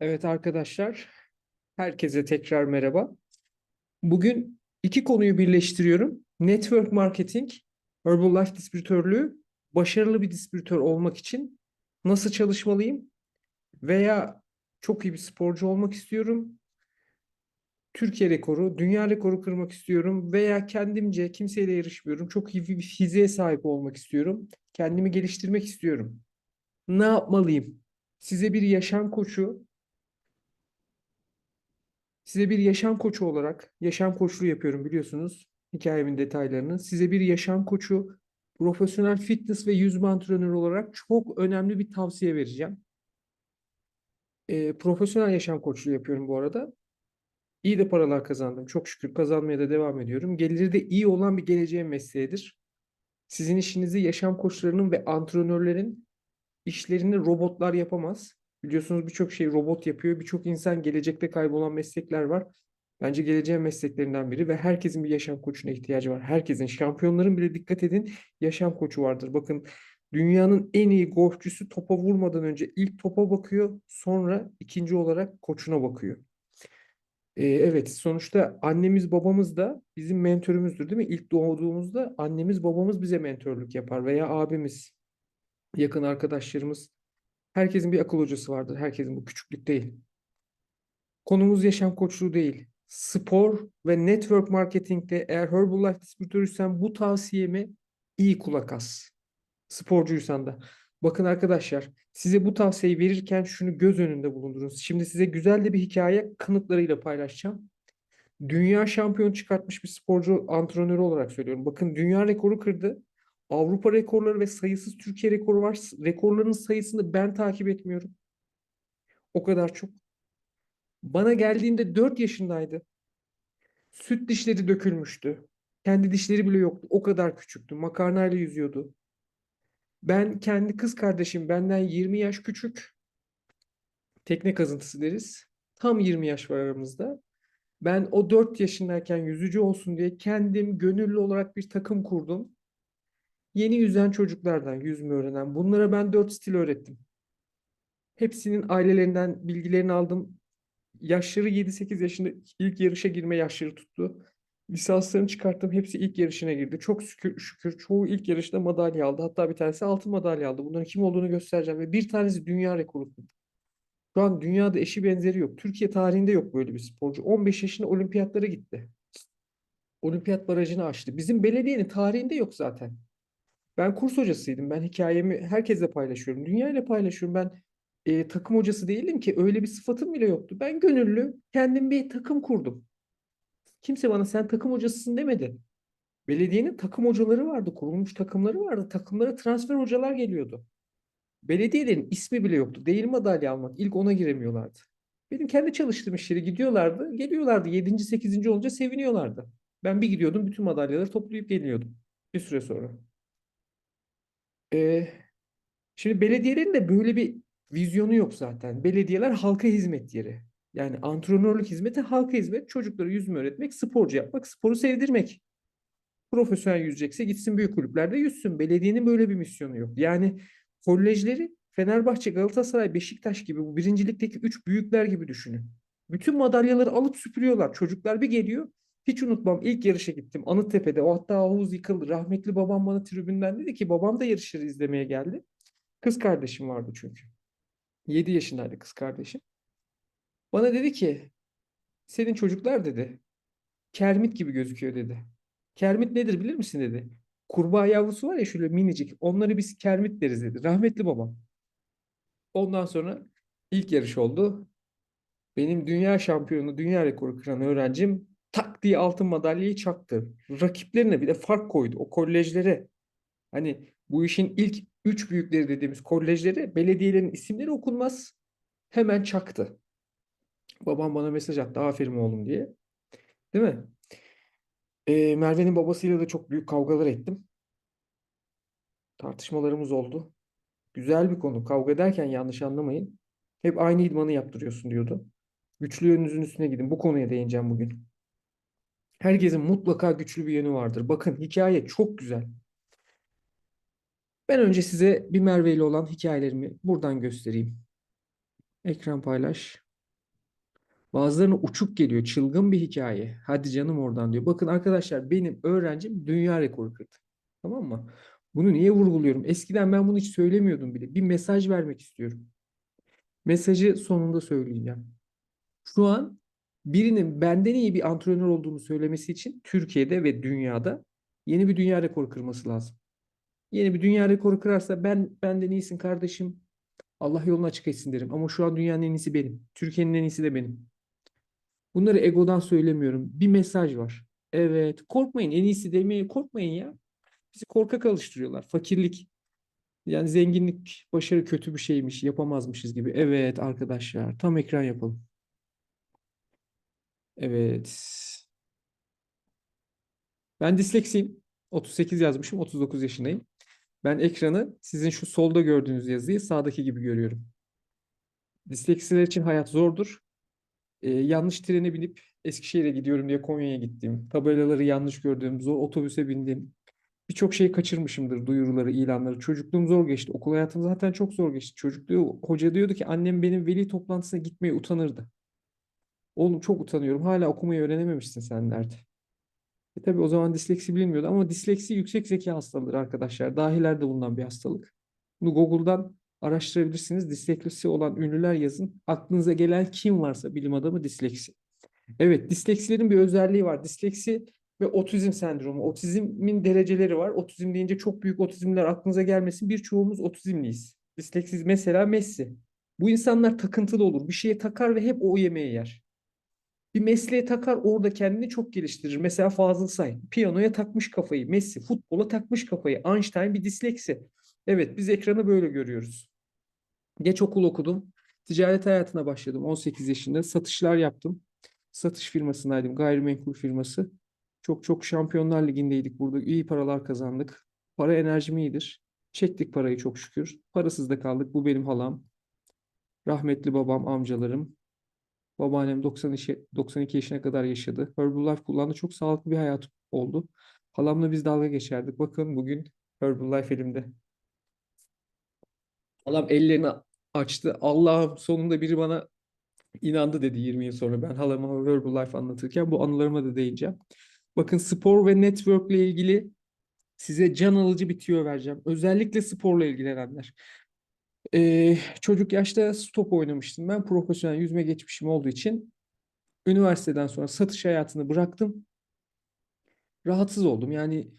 Evet arkadaşlar, herkese tekrar merhaba. Bugün iki konuyu birleştiriyorum. Network marketing, Herbalife distribütörlüğü, başarılı bir distribütör olmak için nasıl çalışmalıyım? Veya çok iyi bir sporcu olmak istiyorum. Türkiye rekoru, dünya rekoru kırmak istiyorum veya kendimce kimseyle yarışmıyorum. Çok iyi bir fiziğe sahip olmak istiyorum. Kendimi geliştirmek istiyorum. Ne yapmalıyım? Size bir yaşam koçu, Size bir yaşam koçu olarak, yaşam koçluğu yapıyorum biliyorsunuz hikayemin detaylarını. Size bir yaşam koçu, profesyonel fitness ve yüzme antrenörü olarak çok önemli bir tavsiye vereceğim. Ee, profesyonel yaşam koçluğu yapıyorum bu arada. İyi de paralar kazandım. Çok şükür kazanmaya da devam ediyorum. Geliri de iyi olan bir geleceğin mesleğidir. Sizin işinizi yaşam koçlarının ve antrenörlerin işlerini robotlar yapamaz. Biliyorsunuz birçok şey robot yapıyor. Birçok insan gelecekte kaybolan meslekler var. Bence geleceğin mesleklerinden biri ve herkesin bir yaşam koçuna ihtiyacı var. Herkesin, şampiyonların bile dikkat edin yaşam koçu vardır. Bakın dünyanın en iyi golfçüsü topa vurmadan önce ilk topa bakıyor, sonra ikinci olarak koçuna bakıyor. Ee, evet, sonuçta annemiz babamız da bizim mentörümüzdür değil mi? İlk doğduğumuzda annemiz babamız bize mentörlük yapar veya abimiz, yakın arkadaşlarımız. Herkesin bir akıl hocası vardır. Herkesin bu küçüklük değil. Konumuz yaşam koçluğu değil. Spor ve network marketingte eğer Herbalife distribütörüysen bu tavsiyemi iyi kulak as. Sporcuysan da. Bakın arkadaşlar size bu tavsiyeyi verirken şunu göz önünde bulundurun. Şimdi size güzel de bir hikaye kanıtlarıyla paylaşacağım. Dünya şampiyonu çıkartmış bir sporcu antrenörü olarak söylüyorum. Bakın dünya rekoru kırdı. Avrupa rekorları ve sayısız Türkiye rekoru var. Rekorların sayısını ben takip etmiyorum. O kadar çok. Bana geldiğinde 4 yaşındaydı. Süt dişleri dökülmüştü. Kendi dişleri bile yoktu. O kadar küçüktü. Makarnayla yüzüyordu. Ben kendi kız kardeşim benden 20 yaş küçük. Tekne kazıntısı deriz. Tam 20 yaş var aramızda. Ben o 4 yaşındayken yüzücü olsun diye kendim gönüllü olarak bir takım kurdum. Yeni yüzen çocuklardan yüzme öğrenen. Bunlara ben 4 stil öğrettim. Hepsinin ailelerinden bilgilerini aldım. Yaşları 7-8 yaşında ilk yarışa girme yaşları tuttu. Lisanslarını çıkarttım. Hepsi ilk yarışına girdi. Çok şükür, şükür çoğu ilk yarışta madalya aldı. Hatta bir tanesi altın madalya aldı. Bunların kim olduğunu göstereceğim. Ve bir tanesi dünya rekoru kırdı. Şu an dünyada eşi benzeri yok. Türkiye tarihinde yok böyle bir sporcu. 15 yaşında olimpiyatlara gitti. Olimpiyat barajını aştı. Bizim belediyenin tarihinde yok zaten. Ben kurs hocasıydım. Ben hikayemi herkesle paylaşıyorum. Dünyayla paylaşıyorum. Ben e, takım hocası değildim ki. Öyle bir sıfatım bile yoktu. Ben gönüllü kendim bir takım kurdum. Kimse bana sen takım hocasısın demedi. Belediyenin takım hocaları vardı. Kurulmuş takımları vardı. Takımlara transfer hocalar geliyordu. Belediyelerin ismi bile yoktu. Değil madalya almak. İlk ona giremiyorlardı. Benim kendi çalıştığım iş gidiyorlardı. Geliyorlardı. 7. 8. olunca seviniyorlardı. Ben bir gidiyordum. Bütün madalyaları toplayıp geliyordum. Bir süre sonra. Ee, şimdi belediyelerin de böyle bir vizyonu yok zaten. Belediyeler halka hizmet yeri. Yani antrenörlük hizmeti halka hizmet. Çocuklara yüzme öğretmek, sporcu yapmak, sporu sevdirmek. Profesyonel yüzecekse gitsin büyük kulüplerde yüzsün. Belediyenin böyle bir misyonu yok. Yani kolejleri Fenerbahçe, Galatasaray, Beşiktaş gibi bu birincilikteki üç büyükler gibi düşünün. Bütün madalyaları alıp süpürüyorlar. Çocuklar bir geliyor. Hiç unutmam ilk yarışa gittim Anıttepe'de. O hatta havuz yıkıldı. Rahmetli babam bana tribünden dedi ki babam da yarışları izlemeye geldi. Kız kardeşim vardı çünkü. 7 yaşındaydı kız kardeşim. Bana dedi ki senin çocuklar dedi kermit gibi gözüküyor dedi. Kermit nedir bilir misin dedi. Kurbağa yavrusu var ya şöyle minicik. Onları biz kermit deriz dedi. Rahmetli babam. Ondan sonra ilk yarış oldu. Benim dünya şampiyonu, dünya rekoru kıran öğrencim tak diye altın madalyayı çaktı. Rakiplerine bir de fark koydu. O kolejlere hani bu işin ilk üç büyükleri dediğimiz kolejlere belediyelerin isimleri okunmaz. Hemen çaktı. Babam bana mesaj attı aferin oğlum diye. Değil mi? Ee, Merve'nin babasıyla da çok büyük kavgalar ettim. Tartışmalarımız oldu. Güzel bir konu. Kavga ederken yanlış anlamayın. Hep aynı idmanı yaptırıyorsun diyordu. Güçlü yönünüzün üstüne gidin. Bu konuya değineceğim bugün. Herkesin mutlaka güçlü bir yönü vardır. Bakın hikaye çok güzel. Ben önce size bir Merve ile olan hikayelerimi buradan göstereyim. Ekran paylaş. Bazılarına uçuk geliyor. Çılgın bir hikaye. Hadi canım oradan diyor. Bakın arkadaşlar benim öğrencim dünya rekoru kırdı. Tamam mı? Bunu niye vurguluyorum? Eskiden ben bunu hiç söylemiyordum bile. Bir mesaj vermek istiyorum. Mesajı sonunda söyleyeceğim. Şu an birinin benden iyi bir antrenör olduğunu söylemesi için Türkiye'de ve dünyada yeni bir dünya rekoru kırması lazım. Yeni bir dünya rekoru kırarsa ben benden iyisin kardeşim. Allah yolunu açık etsin derim. Ama şu an dünyanın en iyisi benim. Türkiye'nin en iyisi de benim. Bunları egodan söylemiyorum. Bir mesaj var. Evet, korkmayın. En iyisi demeye korkmayın ya. Bizi korkak alıştırıyorlar. Fakirlik, yani zenginlik, başarı kötü bir şeymiş, yapamazmışız gibi. Evet arkadaşlar, tam ekran yapalım. Evet. Ben disleksiyim. 38 yazmışım, 39 yaşındayım. Ben ekranı sizin şu solda gördüğünüz yazıyı sağdaki gibi görüyorum. Disleksiler için hayat zordur. Ee, yanlış trene binip Eskişehir'e gidiyorum diye Konya'ya gittim. Tabelaları yanlış gördüm, zor otobüse bindim. Birçok şey kaçırmışımdır, duyuruları, ilanları. Çocukluğum zor geçti. Okul hayatım zaten çok zor geçti. Çocukluğu, hoca diyordu ki annem benim veli toplantısına gitmeye utanırdı. Oğlum çok utanıyorum. Hala okumayı öğrenememişsin sen derdi. E tabii o zaman disleksi bilinmiyordu ama disleksi yüksek zeka hastalığıdır arkadaşlar. Dahiler de bundan bir hastalık. Bunu Google'dan araştırabilirsiniz. Disleksisi olan ünlüler yazın. Aklınıza gelen kim varsa bilim adamı disleksi. Evet, disleksilerin bir özelliği var. Disleksi ve otizm sendromu. Otizmin dereceleri var. Otizm deyince çok büyük otizmler aklınıza gelmesin. Birçoğumuz otizmliyiz. Disleksiz mesela Messi. Bu insanlar takıntılı olur. Bir şeye takar ve hep o yemeği yer. Bir mesleğe takar orada kendini çok geliştirir. Mesela Fazıl Say piyanoya takmış kafayı. Messi futbola takmış kafayı. Einstein bir disleksi. Evet biz ekranı böyle görüyoruz. Geç okul okudum. Ticaret hayatına başladım 18 yaşında. Satışlar yaptım. Satış firmasındaydım. Gayrimenkul firması. Çok çok Şampiyonlar Ligi'ndeydik burada. İyi paralar kazandık. Para enerjim iyidir. Çektik parayı çok şükür. Parasız da kaldık. Bu benim halam. Rahmetli babam, amcalarım. Babaannem 90 işe- 92 yaşına kadar yaşadı. Herbalife kullandı. Çok sağlıklı bir hayat oldu. Halamla biz dalga geçerdik. Bakın bugün Herbalife elimde. Halam ellerini açtı. Allah'ım sonunda biri bana inandı dedi 20 yıl sonra. Ben halama Herbalife anlatırken bu anılarıma da değineceğim. Bakın spor ve network ile ilgili size can alıcı bir tüyo vereceğim. Özellikle sporla ilgilenenler. Ee, çocuk yaşta stop oynamıştım ben. Profesyonel yüzme geçmişim olduğu için üniversiteden sonra satış hayatını bıraktım. Rahatsız oldum. Yani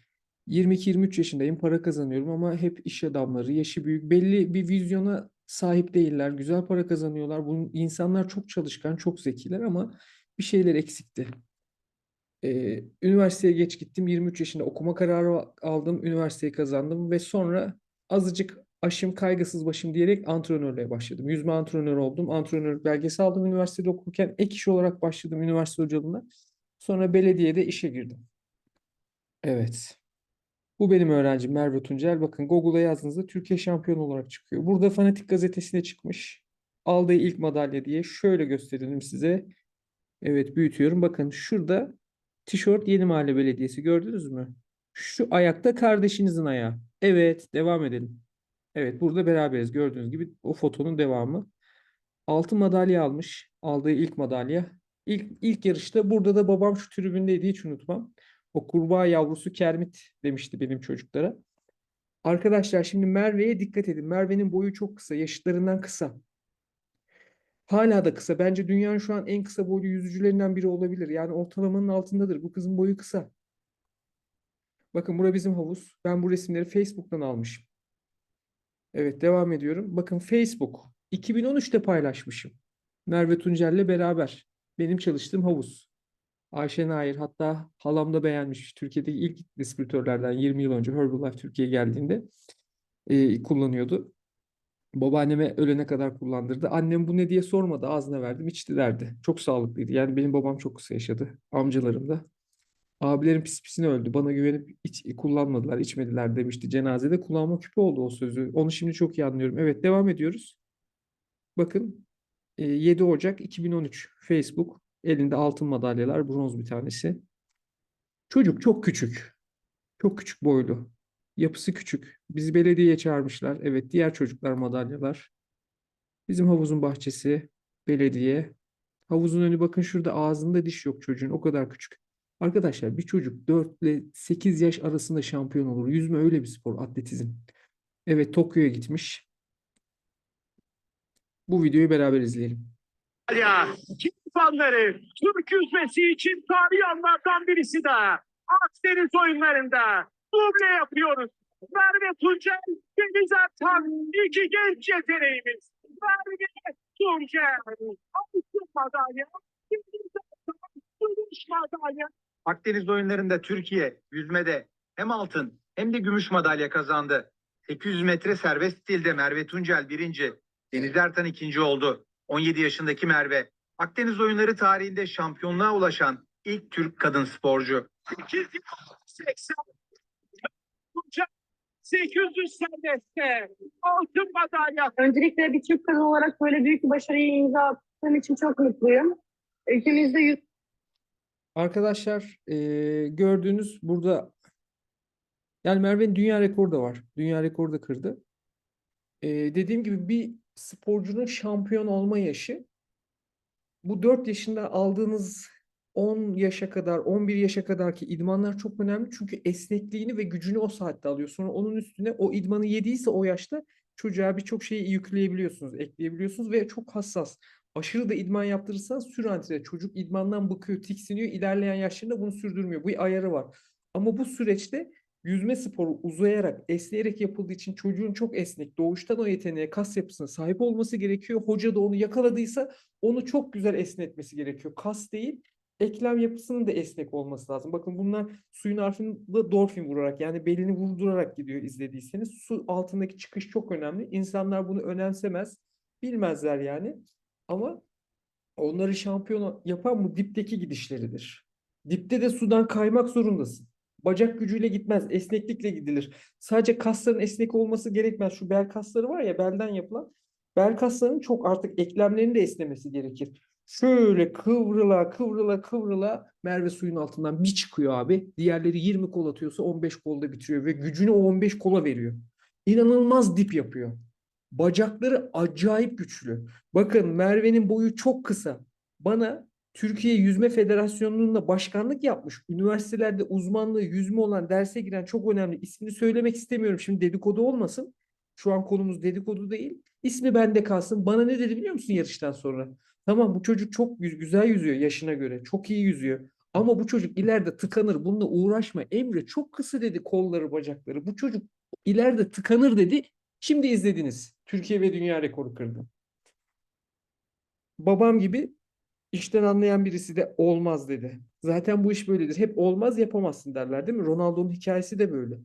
22-23 yaşındayım, para kazanıyorum ama hep iş adamları, yaşı büyük, belli bir vizyona sahip değiller. Güzel para kazanıyorlar. Bu insanlar çok çalışkan, çok zekiler ama bir şeyler eksikti. Ee, üniversiteye geç gittim. 23 yaşında okuma kararı aldım. Üniversiteyi kazandım ve sonra azıcık aşım kaygısız başım diyerek antrenörlüğe başladım. Yüzme antrenörü oldum. Antrenörlük belgesi aldım üniversitede okurken. Ek iş olarak başladım üniversite hocalığına. Sonra belediyede işe girdim. Evet. Bu benim öğrencim Merve Tuncel. Bakın Google'a yazdığınızda Türkiye şampiyonu olarak çıkıyor. Burada Fanatik gazetesine çıkmış. Aldığı ilk madalya diye şöyle gösterelim size. Evet büyütüyorum. Bakın şurada tişört Yeni Mahalle Belediyesi gördünüz mü? Şu ayakta kardeşinizin ayağı. Evet devam edelim. Evet burada beraberiz. Gördüğünüz gibi o fotonun devamı. Altın madalya almış. Aldığı ilk madalya. İlk, ilk yarışta burada da babam şu tribündeydi hiç unutmam. O kurbağa yavrusu Kermit demişti benim çocuklara. Arkadaşlar şimdi Merve'ye dikkat edin. Merve'nin boyu çok kısa. Yaşıtlarından kısa. Hala da kısa. Bence dünyanın şu an en kısa boylu yüzücülerinden biri olabilir. Yani ortalamanın altındadır. Bu kızın boyu kısa. Bakın bura bizim havuz. Ben bu resimleri Facebook'tan almışım. Evet devam ediyorum. Bakın Facebook. 2013'te paylaşmışım. Merve Tuncel'le beraber. Benim çalıştığım havuz. Ayşe Nair hatta halam da beğenmiş. Türkiye'deki ilk distribütörlerden 20 yıl önce Herbalife Türkiye'ye geldiğinde e, kullanıyordu. Babaanneme ölene kadar kullandırdı. Annem bu ne diye sormadı. Ağzına verdim içti derdi. Çok sağlıklıydı. Yani benim babam çok kısa yaşadı. Amcalarım da. Abilerim pis pisine öldü. Bana güvenip iç, kullanmadılar, içmediler demişti. Cenazede kulağıma küpe oldu o sözü. Onu şimdi çok iyi anlıyorum. Evet devam ediyoruz. Bakın e, 7 Ocak 2013 Facebook. Elinde altın madalyalar, bronz bir tanesi. Çocuk çok küçük. Çok küçük boylu. Yapısı küçük. Bizi belediyeye çağırmışlar. Evet, diğer çocuklar madalyalar. Bizim havuzun bahçesi, belediye. Havuzun önü bakın şurada ağzında diş yok çocuğun o kadar küçük. Arkadaşlar bir çocuk 4 ile 8 yaş arasında şampiyon olur. Yüzme öyle bir spor, atletizm. Evet Tokyo'ya gitmiş. Bu videoyu beraber izleyelim. Ya Kim fanları Türk yüzmesi için tarihi anlardan birisi daha. Akdeniz oyunlarında duble yapıyoruz. Merve Tuncel, Deniz Ertan, iki genç yeteneğimiz. Merve Tuncel, altın madalya, Deniz Ertan, gümüş madalya. Akdeniz oyunlarında Türkiye yüzmede hem altın hem de gümüş madalya kazandı. 800 metre serbest stilde Merve Tuncel birinci, Deniz Ertan ikinci oldu. 17 yaşındaki Merve, Akdeniz oyunları tarihinde şampiyonluğa ulaşan ilk Türk kadın sporcu. 280 Tuncel 800 serbestte altın madalya. Öncelikle bir Türk kadın olarak böyle büyük bir başarıyı imza attığım için çok mutluyum. Ülkemizde yüz Arkadaşlar eee, gördüğünüz burada yani Merve'nin dünya rekoru da var. Dünya rekoru da kırdı. Eee, dediğim gibi bir sporcunun şampiyon olma yaşı bu 4 yaşında aldığınız 10 yaşa kadar 11 yaşa kadarki idmanlar çok önemli. Çünkü esnekliğini ve gücünü o saatte alıyor. Sonra onun üstüne o idmanı yediyse o yaşta çocuğa birçok şeyi yükleyebiliyorsunuz, ekleyebiliyorsunuz ve çok hassas. Aşırı da idman yaptırırsanız sürantiyle çocuk idmandan bıkıyor, tiksiniyor. İlerleyen yaşlarında bunu sürdürmüyor. Bu ayarı var. Ama bu süreçte yüzme sporu uzayarak, esneyerek yapıldığı için çocuğun çok esnek, doğuştan o yeteneğe, kas yapısına sahip olması gerekiyor. Hoca da onu yakaladıysa onu çok güzel esnetmesi gerekiyor. Kas değil, eklem yapısının da esnek olması lazım. Bakın bunlar suyun altında dolfin vurarak yani belini vurdurarak gidiyor izlediyseniz. Su altındaki çıkış çok önemli. İnsanlar bunu önemsemez, bilmezler yani. Ama onları şampiyon yapan bu dipteki gidişleridir. Dipte de sudan kaymak zorundasın. Bacak gücüyle gitmez, esneklikle gidilir. Sadece kasların esnek olması gerekmez. Şu bel kasları var ya belden yapılan. Bel kaslarının çok artık eklemlerin de esnemesi gerekir. Şöyle kıvrıla kıvrıla kıvrıla Merve suyun altından bir çıkıyor abi. Diğerleri 20 kol atıyorsa 15 kolda bitiriyor ve gücünü o 15 kola veriyor. İnanılmaz dip yapıyor. Bacakları acayip güçlü. Bakın Merve'nin boyu çok kısa. Bana Türkiye Yüzme Federasyonu'nda başkanlık yapmış. Üniversitelerde uzmanlığı yüzme olan derse giren çok önemli. İsmini söylemek istemiyorum. Şimdi dedikodu olmasın. Şu an konumuz dedikodu değil. İsmi bende kalsın. Bana ne dedi biliyor musun yarıştan sonra? Tamam bu çocuk çok gü- güzel yüzüyor yaşına göre. Çok iyi yüzüyor. Ama bu çocuk ileride tıkanır. Bununla uğraşma. Emre çok kısa dedi kolları bacakları. Bu çocuk ileride tıkanır dedi. Şimdi izlediniz. Türkiye ve dünya rekoru kırdı. Babam gibi işten anlayan birisi de olmaz dedi. Zaten bu iş böyledir. Hep olmaz yapamazsın derler değil mi? Ronaldo'nun hikayesi de böyle.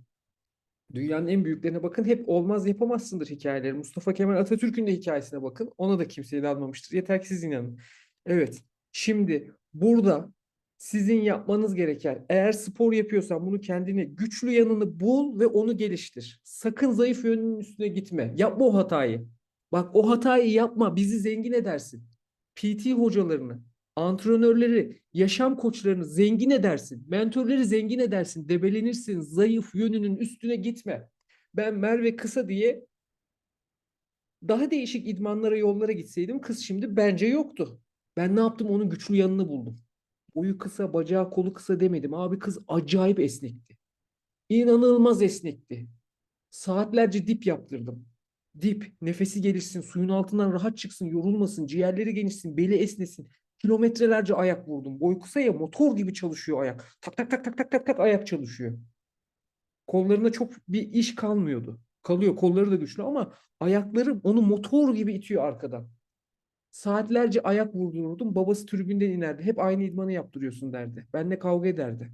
Dünyanın en büyüklerine bakın hep olmaz yapamazsındır hikayeleri. Mustafa Kemal Atatürk'ün de hikayesine bakın. Ona da kimse inanmamıştır. Yeter ki siz inanın. Evet. Şimdi burada sizin yapmanız gereken eğer spor yapıyorsan bunu kendine güçlü yanını bul ve onu geliştir. Sakın zayıf yönünün üstüne gitme. Yapma o hatayı. Bak o hatayı yapma. Bizi zengin edersin. PT hocalarını, antrenörleri, yaşam koçlarını zengin edersin. Mentörleri zengin edersin. Debelenirsin. Zayıf yönünün üstüne gitme. Ben Merve kısa diye daha değişik idmanlara, yollara gitseydim kız şimdi bence yoktu. Ben ne yaptım? Onun güçlü yanını buldum. Boyu kısa, bacağı kolu kısa demedim. Abi kız acayip esnekti. İnanılmaz esnekti. Saatlerce dip yaptırdım. Dip, nefesi gelişsin, suyun altından rahat çıksın, yorulmasın, ciğerleri genişsin, beli esnesin. Kilometrelerce ayak vurdum. Boy kısa ya motor gibi çalışıyor ayak. Tak tak tak tak tak tak tak ayak çalışıyor. Kollarına çok bir iş kalmıyordu. Kalıyor, kolları da güçlü ama ayakları onu motor gibi itiyor arkadan. Saatlerce ayak vurdururdum. Babası tribünden inerdi. Hep aynı idmanı yaptırıyorsun derdi. Benimle kavga ederdi.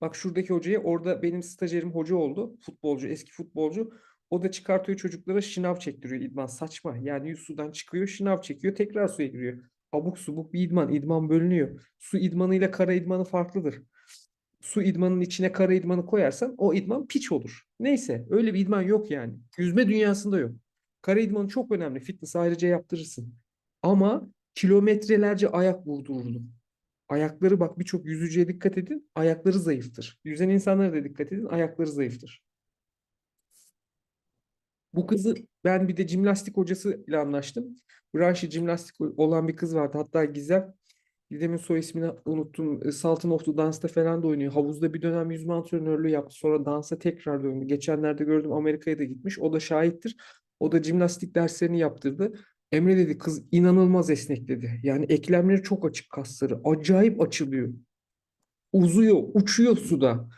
Bak şuradaki hocaya orada benim stajyerim hoca oldu. Futbolcu, eski futbolcu. O da çıkartıyor çocuklara şınav çektiriyor idman. Saçma. Yani yüz sudan çıkıyor, şınav çekiyor, tekrar suya giriyor. Abuk subuk bir idman. İdman bölünüyor. Su idmanıyla kara idmanı farklıdır. Su idmanının içine kara idmanı koyarsan o idman piç olur. Neyse öyle bir idman yok yani. Yüzme dünyasında yok. Kara idmanı çok önemli. Fitness ayrıca yaptırırsın. Ama kilometrelerce ayak vurdururdum. Ayakları bak birçok yüzücüye dikkat edin. Ayakları zayıftır. Yüzen insanlara da dikkat edin. Ayakları zayıftır. Bu kızı ben bir de jimnastik hocası ile anlaştım. Branşı jimnastik olan bir kız vardı. Hatta Gizem. Gizem'in soy ismini unuttum. E, Sultan of the Dance'da falan da oynuyor. Havuzda bir dönem yüzme antrenörlüğü yaptı. Sonra dansa tekrar döndü. Geçenlerde gördüm Amerika'ya da gitmiş. O da şahittir. O da jimnastik derslerini yaptırdı. Emre dedi kız inanılmaz esnek dedi. Yani eklemleri çok açık kasları. Acayip açılıyor. Uzuyor, uçuyor suda.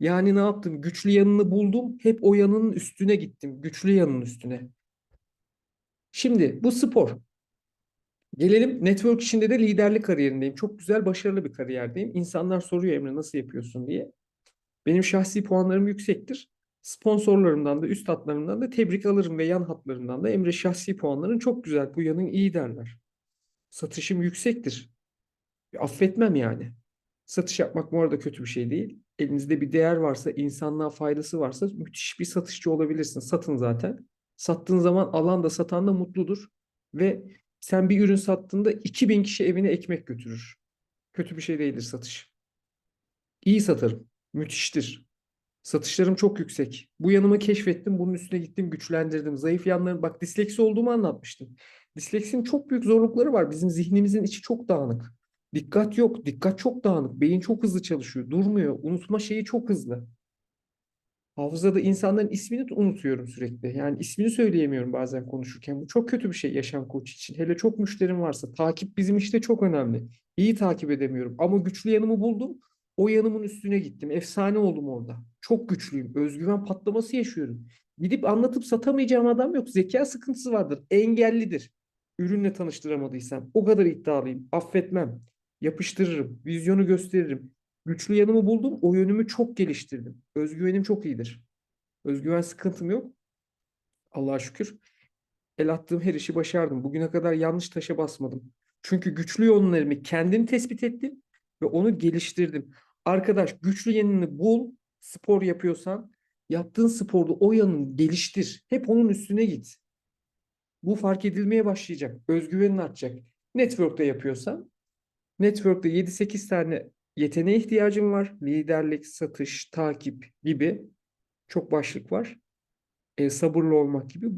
Yani ne yaptım? Güçlü yanını buldum. Hep o yanının üstüne gittim. Güçlü yanının üstüne. Şimdi bu spor. Gelelim network işinde de liderlik kariyerindeyim. Çok güzel, başarılı bir kariyerdeyim. İnsanlar soruyor Emre nasıl yapıyorsun diye. Benim şahsi puanlarım yüksektir. Sponsorlarımdan da, üst hatlarımdan da tebrik alırım ve yan hatlarımdan da Emre şahsi puanların çok güzel, bu yanın iyi derler. Satışım yüksektir. Affetmem yani. Satış yapmak bu arada kötü bir şey değil. Elinizde bir değer varsa, insanlığa faydası varsa müthiş bir satışçı olabilirsin. Satın zaten. Sattığın zaman alan da satan da mutludur. Ve sen bir ürün sattığında 2000 kişi evine ekmek götürür. Kötü bir şey değildir satış. İyi satarım. Müthiştir. Satışlarım çok yüksek. Bu yanımı keşfettim. Bunun üstüne gittim, güçlendirdim. Zayıf yanlarım. Bak disleksi olduğumu anlatmıştım. Disleksinin çok büyük zorlukları var. Bizim zihnimizin içi çok dağınık. Dikkat yok. Dikkat çok dağınık. Beyin çok hızlı çalışıyor. Durmuyor. Unutma şeyi çok hızlı. Hafızada insanların ismini unutuyorum sürekli. Yani ismini söyleyemiyorum bazen konuşurken. Bu çok kötü bir şey yaşam koçu için. Hele çok müşterim varsa. Takip bizim işte çok önemli. İyi takip edemiyorum. Ama güçlü yanımı buldum. O yanımın üstüne gittim. Efsane oldum orada. Çok güçlüyüm. Özgüven patlaması yaşıyorum. Gidip anlatıp satamayacağım adam yok. Zeka sıkıntısı vardır. Engellidir. Ürünle tanıştıramadıysam. O kadar iddialıyım. Affetmem. Yapıştırırım. Vizyonu gösteririm. Güçlü yanımı buldum. O yönümü çok geliştirdim. Özgüvenim çok iyidir. Özgüven sıkıntım yok. Allah'a şükür. El attığım her işi başardım. Bugüne kadar yanlış taşa basmadım. Çünkü güçlü yönlerimi kendim tespit ettim ve onu geliştirdim. Arkadaş güçlü yanını bul, spor yapıyorsan yaptığın sporda o yanını geliştir. Hep onun üstüne git. Bu fark edilmeye başlayacak. Özgüvenin artacak. Network'te yapıyorsan Network'te 7-8 tane yeteneğe ihtiyacım var. Liderlik, satış, takip gibi çok başlık var. E, sabırlı olmak gibi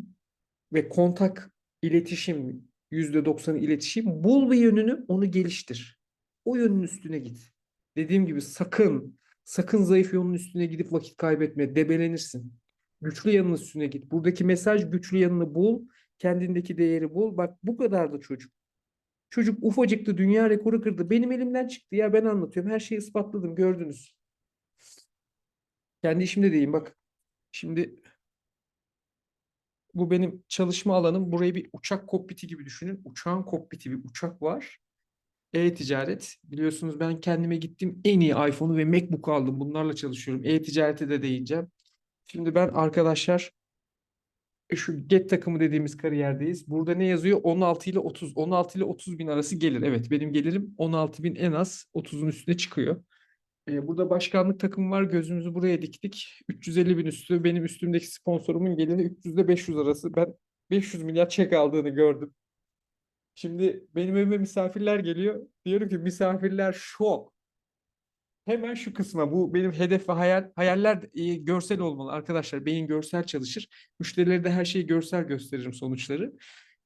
ve kontak, iletişim, %90'ı iletişim. Bul bir yönünü, onu geliştir. O yönün üstüne git. Dediğim gibi sakın, sakın zayıf yönün üstüne gidip vakit kaybetme. Debelenirsin. Güçlü yanının üstüne git. Buradaki mesaj güçlü yanını bul. Kendindeki değeri bul. Bak bu kadar da çocuk. Çocuk ufacıktı dünya rekoru kırdı. Benim elimden çıktı ya ben anlatıyorum. Her şeyi ispatladım gördünüz. Kendi işimde diyeyim bak. Şimdi bu benim çalışma alanım. Burayı bir uçak kokpiti gibi düşünün. Uçağın kokpiti bir uçak var. E-ticaret. Biliyorsunuz ben kendime gittim en iyi iPhone'u ve MacBook aldım. Bunlarla çalışıyorum. E-ticarete de değineceğim. Şimdi ben arkadaşlar e, şu Get takımı dediğimiz kariyerdeyiz. Burada ne yazıyor? 16 ile 30. 16 ile 30 bin arası gelir. Evet benim gelirim 16 bin en az 30'un üstüne çıkıyor. Ee, burada başkanlık takımı var. Gözümüzü buraya diktik. 350 bin üstü. Benim üstümdeki sponsorumun geliri 300 ile 500 arası. Ben 500 milyar çek aldığını gördüm. Şimdi benim evime misafirler geliyor. Diyorum ki misafirler şok. Hemen şu kısma bu benim hedef ve hayal hayaller e, görsel olmalı arkadaşlar. Beyin görsel çalışır. Müşterilere de her şeyi görsel gösteririm sonuçları.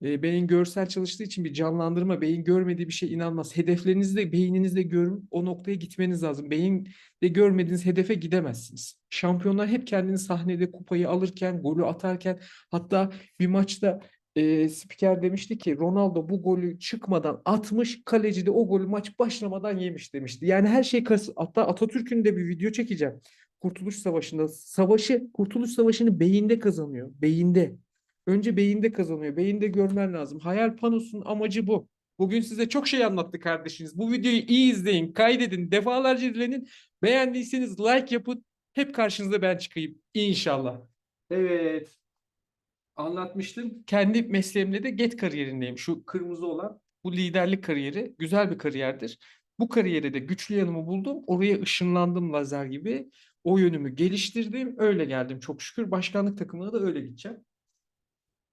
E, beyin görsel çalıştığı için bir canlandırma, beyin görmediği bir şey inanmaz. Hedeflerinizi de beyninizde görün, o noktaya gitmeniz lazım. Beyinde görmediğiniz hedefe gidemezsiniz. Şampiyonlar hep kendini sahnede kupayı alırken, golü atarken, hatta bir maçta e, spiker demişti ki Ronaldo bu golü çıkmadan atmış, kaleci de o golü maç başlamadan yemiş demişti. Yani her şey kas hatta Atatürk'ün de bir video çekeceğim. Kurtuluş Savaşı'nda savaşı, Kurtuluş Savaşı'nı beyinde kazanıyor. Beyinde. Önce beyinde kazanıyor. Beyinde görmen lazım. Hayal panosunun amacı bu. Bugün size çok şey anlattı kardeşiniz. Bu videoyu iyi izleyin, kaydedin, defalarca izlenin. Beğendiyseniz like yapın. Hep karşınıza ben çıkayım. İnşallah. Evet. Anlatmıştım. Kendi mesleğimde de Get kariyerindeyim. Şu kırmızı olan bu liderlik kariyeri güzel bir kariyerdir. Bu kariyere de güçlü yanımı buldum. Oraya ışınlandım lazer gibi. O yönümü geliştirdim. Öyle geldim çok şükür. Başkanlık takımına da öyle gideceğim.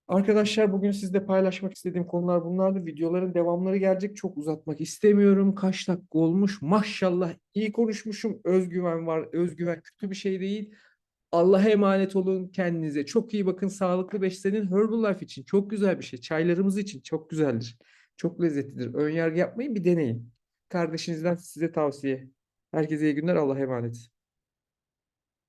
Arkadaşlar bugün sizle paylaşmak istediğim konular bunlardı. Videoların devamları gelecek. Çok uzatmak istemiyorum. Kaç dakika olmuş? Maşallah iyi konuşmuşum. Özgüven var. Özgüven kötü bir şey değil. Allah'a emanet olun. Kendinize çok iyi bakın. Sağlıklı beslenin. Herbalife için çok güzel bir şey. Çaylarımız için çok güzeldir. Çok lezzetlidir. Önyargı yapmayın bir deneyin. Kardeşinizden size tavsiye. Herkese iyi günler. Allah'a emanet.